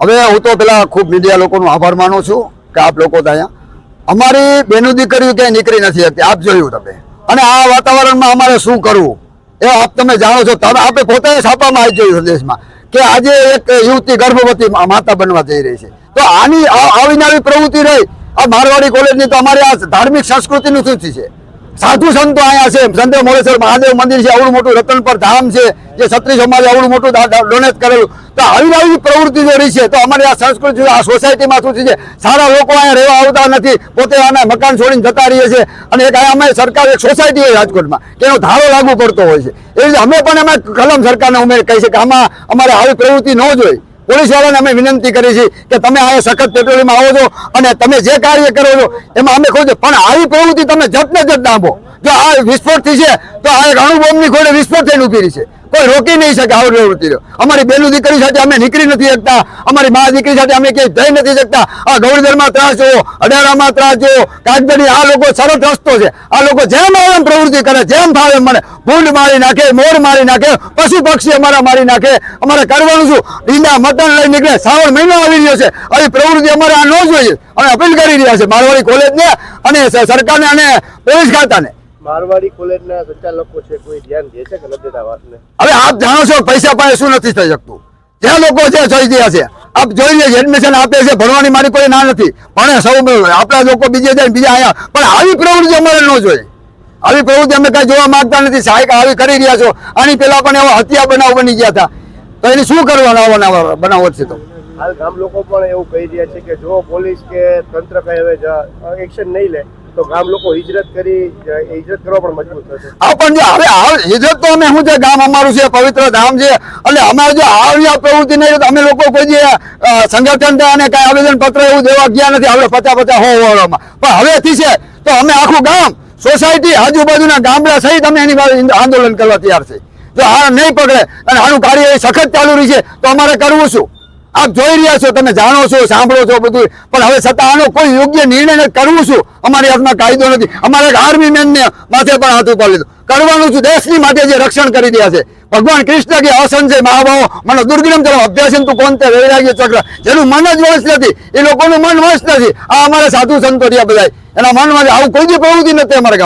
હવે હું તો પેલા ખૂબ મીડિયા લોકોનો આભાર માનું છું કે આપ લોકો અહીંયા અમારી બેનું દીકરીઓ ક્યાંય નીકળી નથી શકતી, આપ જોયું તમે. અને આ વાતાવરણમાં અમારે શું કરવું? એ આપ તમે જાણો છો તમે આપણે પોતે છાપામાં આવી જોયું સંદેશમાં કે આજે એક યુવતી ગર્ભવતી માતા બનવા જઈ રહી છે. તો આની આવીને આવી પ્રવૃત્તિ રહી. આ મારવાડી કોલેજની તો અમારી આ ધાર્મિક સંસ્કૃતિનું શું છે. સાધુ સંતો અહીંયા છે. સંતે મોરેશ્વર મહાદેવ મંદિર છે આવડું મોટું રતનપર ધામ છે, જે ક્ષત્રિય સમાજે આવડું મોટું ડોનેટ કરેલું. તો આવી આવી પ્રવૃત્તિ જો રહી છે, તો અમારી આ સંસ્કૃતિ આ સોસાયટીમાં શું છે સારા લોકો અહીંયા રહેવા આવતા નથી, પોતે આના મકાન છોડીને જતા રહીએ છીએ. અને એક અમે સરકાર, એક સોસાયટી હોય રાજકોટમાં, કે એનો ધારો લાગુ પડતો હોય છે. એવી રીતે અમે પણ અમે કલમ સરકારને ઉમેર કહી છે કે આમાં અમારે આવી પ્રવૃત્તિ ન જોઈ વાળાને અમે વિનંતી કરી છે કે તમે આ સખત પેટ્રોલિંગમાં આવો છો અને તમે જે કાર્ય કરો છો, એમાં અમે ખોજો પણ આવી પ્રવૃત્તિ તમે જટને જટ નાંભો જો આ વિસ્ફોટ થઈ છે, તો આ એક અણુબોમ્બની ખોડે વિસ્ફોટ થઈને ઊભી રહી છે. કોઈ રોકી નહીં શકે આવું પ્રવૃત્તિ અમારી બેનું દીકરી સાથે અમે નીકળી નથી શકતા. અમારી મા દીકરી સાથે અમે ક્યાંય જઈ નથી શકતા. આ ગૌરીધરમાં ત્રાસ જુઓ અડારામાં ત્રાસ જુઓ કાગદડી આ લોકો સરળ રસ્તો છે. આ લોકો જેમ આવે એમ પ્રવૃત્તિ કરે, જેમ ફાવે મને, ભૂંડ મારી નાખે, મોર મારી નાખે, પશુ પક્ષી અમારા મારી નાખે. અમારે કરવાનું શું? ઈંડા મટન લઈ નીકળે. શ્રાવણ મહિનો આવી રહ્યો છે. આવી પ્રવૃત્તિ અમારે આ ન જોઈએ. અમે અપીલ કરી રહ્યા છે મારવાડી કોલેજને અને સરકારને અને પોલીસ ખાતાને મારવાડી કોલેજના સંચાલકો છે કોઈ ધ્યાન દે છે કે નથી દેતા વાતને? હવે આપ જાણો છો પૈસા પાસે શું નથી થઈ શકતું. જે લોકો છે જોઈ ગયા છે આપ જોઈ લે એડમિશન આપે છે ભણવાની મારી કોઈ ના નથી. ભણે સૌ આપણા લોકો બીજે જાય બીજા પણ આવી પ્રવૃત્તિ અમારે ન જોઈએ. આવી પ્રવૃત્તિ અમે કઈ જોવા માંગતા નથી. સહાયક આવી કરી રહ્યા છો. આની પેલા પણ એવા હત્યા બનાવ બની ગયા હતા. તો એને શું કરવાના બનાવો છે તો? હાલ ગામ લોકો પણ એવું કહી રહ્યા છે કે જો પોલીસ કે તંત્ર કઈ હવે એક્શન નહીં લે તો ગામ લોકો હિજરત કરી હિજરત કરવા પણ મજબૂર થશે. આ પણ જો હવે આ હિજરત તો અમે શું છે, ગામ અમારું છે, પવિત્ર ધામ છે, એટલે અમારે જો આવી આ અમે લોકો કોઈ જે સંગઠન અને કાંઈ આવેદન પત્ર એવું દેવા ગયા નથી, આપણે પચાસ પચાસ હો હોવામાં પણ હવેથી છે, તો અમે આખું ગામ, સોસાયટી આજુબાજુના ગામડા સહિત અમે એની આંદોલન કરવા તૈયાર છે. જો આ નહીં પકડે અને આનું કાર્ય સખત ચાલુ રહી છે, તો અમારે કરવું શું? આપ જોઈ રહ્યા છો, તમે જાણો છો, સાંભળો છો બધું. પણ હવે છતાં આનો કોઈ યોગ્ય નિર્ણય કરવું શું? અમારી હાથમાં કાયદો નથી. અમારે આર્મી મેનને માથે પણ હાથ ઉપર લીધું કરવાનું છું દેશની માટે જે રક્ષણ કરી રહ્યા છે. ભગવાન કૃષ્ણ કે અસંજય મહાભાવો. મને દુર્ગમ ચલો, અભ્યાસન તું કોણ તે? વૈરાગ્ય ચક્ર. જેનું મન જ વંશ નથી. એ લોકોનું મન વંશ નથી. આ અમારા સાધુ સંતો રહ્યા બધા એના મનમાં આવું કોઈ જ પ્રવૃત્તિ નથી અમારા.